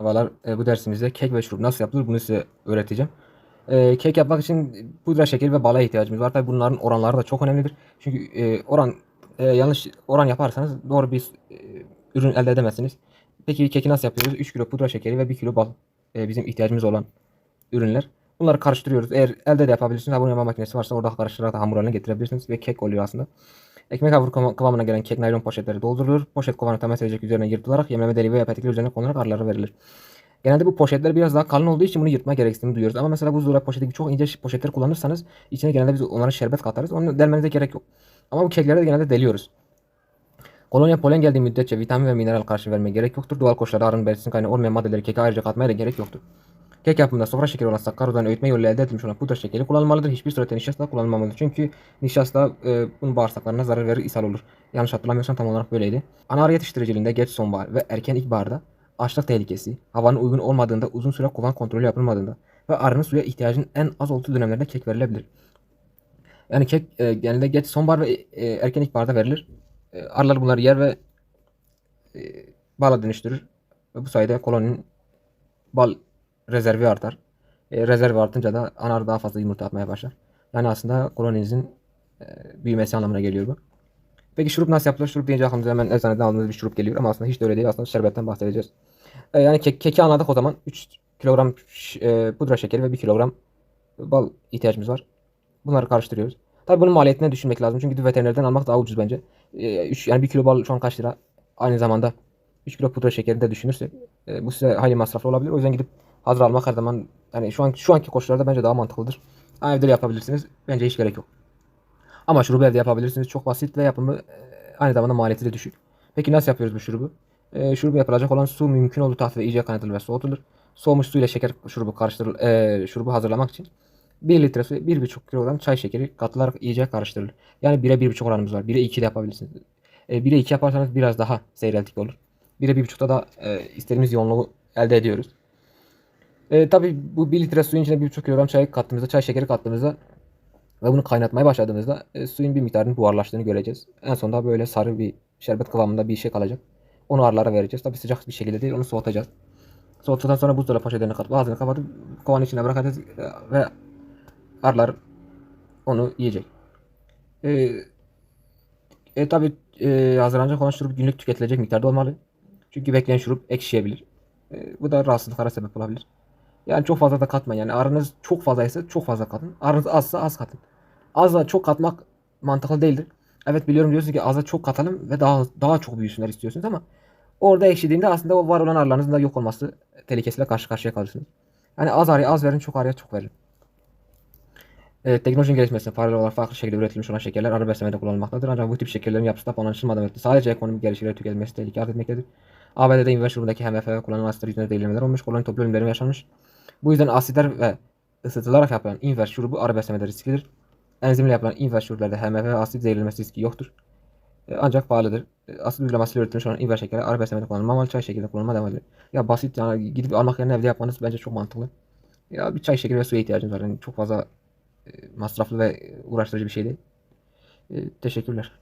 Merhabalar. E, bu dersimizde kek ve şurup nasıl yapılır bunu size öğreteceğim. E, kek yapmak için pudra şekeri ve bala ihtiyacımız var. Tabii bunların oranları da çok önemlidir. Çünkü e, oran yanlış oran yaparsanız doğru bir ürün elde edemezsiniz. Peki keki nasıl yapıyoruz? 3 kilo pudra şekeri ve 1 kilo bal bizim ihtiyacımız olan ürünler. Bunları karıştırıyoruz. Eğer elde de yapabilirsiniz. Ha, bunun yapma makinesi varsa orada karıştırarak da hamur haline getirebilirsiniz ve kek oluyor aslında. Ekmek hamuru kıva- kıvamına gelen kek naylon poşetleri doldurulur. Poşet kovanı temas edecek üzerine yırtılarak yemleme deliği ve petekler üzerine konularak arılara verilir. Genelde bu poşetler biraz daha kalın olduğu için bunu yırtma gereksinimi duyuyoruz. Ama mesela buzdolabı poşeti gibi çok ince poşetler kullanırsanız içine genelde biz onlara şerbet katarız. Onu delmenize gerek yok. Ama bu kekleri de genelde deliyoruz. Kolonya polen geldiği müddetçe vitamin ve mineral karşı vermeye gerek yoktur. Doğal koşullarda arının besin kaynağı olmayan maddeleri keke ayrıca katmaya da gerek yoktur. Kek yapımında sofra şekeri olan sakkarodan öğütme yoluyla elde edilmiş olan pudra şekeri kullanılmalıdır. Hiçbir surette nişasta kullanılmamalıdır. Çünkü nişasta e, bunun bağırsaklarına zarar verir, ishal olur. Yanlış hatırlamıyorsam tam olarak böyleydi. Ana yetiştiriciliğinde geç sonbahar ve erken ilkbaharda açlık tehlikesi, havanın uygun olmadığında, uzun süre kovan kontrolü yapılmadığında ve arının suya ihtiyacının en az olduğu dönemlerde kek verilebilir. Yani kek e, genelde geç sonbahar ve e, erken ilkbaharda verilir. E, arılar bunları yer ve e, bala dönüştürür. Ve bu sayede koloninin bal rezervi artar. E, rezervi artınca da anar daha fazla yumurta atmaya başlar. Yani aslında koloninizin e, büyümesi anlamına geliyor bu. Peki şurup nasıl yapılır? Şurup deyince aklımıza hemen eczaneden aldığımız bir şurup geliyor ama aslında hiç de öyle değil. Aslında şerbetten bahsedeceğiz. E, yani kek, keki anladık o zaman. 3 kilogram e, pudra şekeri ve 1 kilogram bal ihtiyacımız var. Bunları karıştırıyoruz. Tabii bunun maliyetini düşünmek lazım. Çünkü veterinerden almak daha ucuz bence. E, üç, yani 1 kilo bal şu an kaç lira? Aynı zamanda 3 kilo pudra şekerini de düşünürsek e, bu size hayli masraflı olabilir. O yüzden gidip hazır almak her zaman yani şu an şu anki koşullarda bence daha mantıklıdır. Ama evde de yapabilirsiniz. Bence hiç gerek yok. Ama şurubu evde yapabilirsiniz. Çok basit ve yapımı e, aynı zamanda maliyeti de düşük. Peki nasıl yapıyoruz bu şurubu? E, şurubu yapılacak olan su mümkün olduğu tahtada iyice kaynatılır ve soğutulur. Soğumuş su ile şeker şurubu karıştırılır. E, şurubu hazırlamak için 1 litre su 1,5 kilogram çay şekeri katılarak iyice karıştırılır. Yani 1'e 1,5 oranımız var. 1'e 2 de yapabilirsiniz. E, 1'e 2 yaparsanız biraz daha seyreltik olur. 1'e 1,5'ta da e, istediğimiz yoğunluğu elde ediyoruz. E, tabii bu 1 litre suyun içine 1,5 kilogram çay kattığımızda, çay şekeri kattığımızda ve bunu kaynatmaya başladığımızda e, suyun bir miktarının buharlaştığını göreceğiz. En sonunda böyle sarı bir şerbet kıvamında bir şey kalacak. Onu arılara vereceğiz. Tabii sıcak bir şekilde değil, onu soğutacağız. Soğuttuktan sonra buzdolabı poşetlerine katıp ağzını kapatıp kovanın içine bırakacağız e, ve arılar onu yiyecek. E, e tabii e, hazırlanacak olan şurup günlük tüketilecek miktarda olmalı. Çünkü bekleyen şurup ekşiyebilir. E, bu da rahatsızlıklara sebep olabilir. Yani çok fazla da katmayın. Yani arınız çok fazlaysa çok fazla katın. Arınız azsa az katın. Azla çok katmak mantıklı değildir. Evet biliyorum diyorsunuz ki aza çok katalım ve daha daha çok büyüsünler istiyorsunuz ama orada ekşidiğinde aslında o var olan arılarınızın da yok olması tehlikesiyle karşı karşıya kalırsınız. Yani az arıya az verin, çok arıya çok verin. Evet, teknolojinin gelişmesine paralel olarak farklı şekilde üretilmiş olan şekerler arı beslemede kullanılmaktadır. Ancak bu tip şekerlerin yapısı da anlaşılmadan öte sadece ekonomik gelişmeleri tüketilmesi tehlike arz etmektedir. ABD'de inver şurubundaki HMF kullanılan asitler yüzünde değerlemeler olmuş, koloni toplu ölümleri yaşanmış. Bu yüzden asitler ve ısıtılarak yapılan inver şurubu arı beslemede risklidir. Enzimle yapılan inver şuruplerde HMF ve asit zehirlenmesi riski yoktur. E, Ancak pahalıdır. E, Asit uygulamasıyla üretilmiş olan inver şekeri arı beslemede kullanılmamalı, çay şekerinde kullanılma devam edilir. Ya basit yani gidip almak yerine evde yapmanız bence çok mantıklı. Ya bir çay şekeri ve suya ihtiyacınız var. Yani çok fazla e, masraflı ve uğraştırıcı bir şey değil. E, teşekkürler.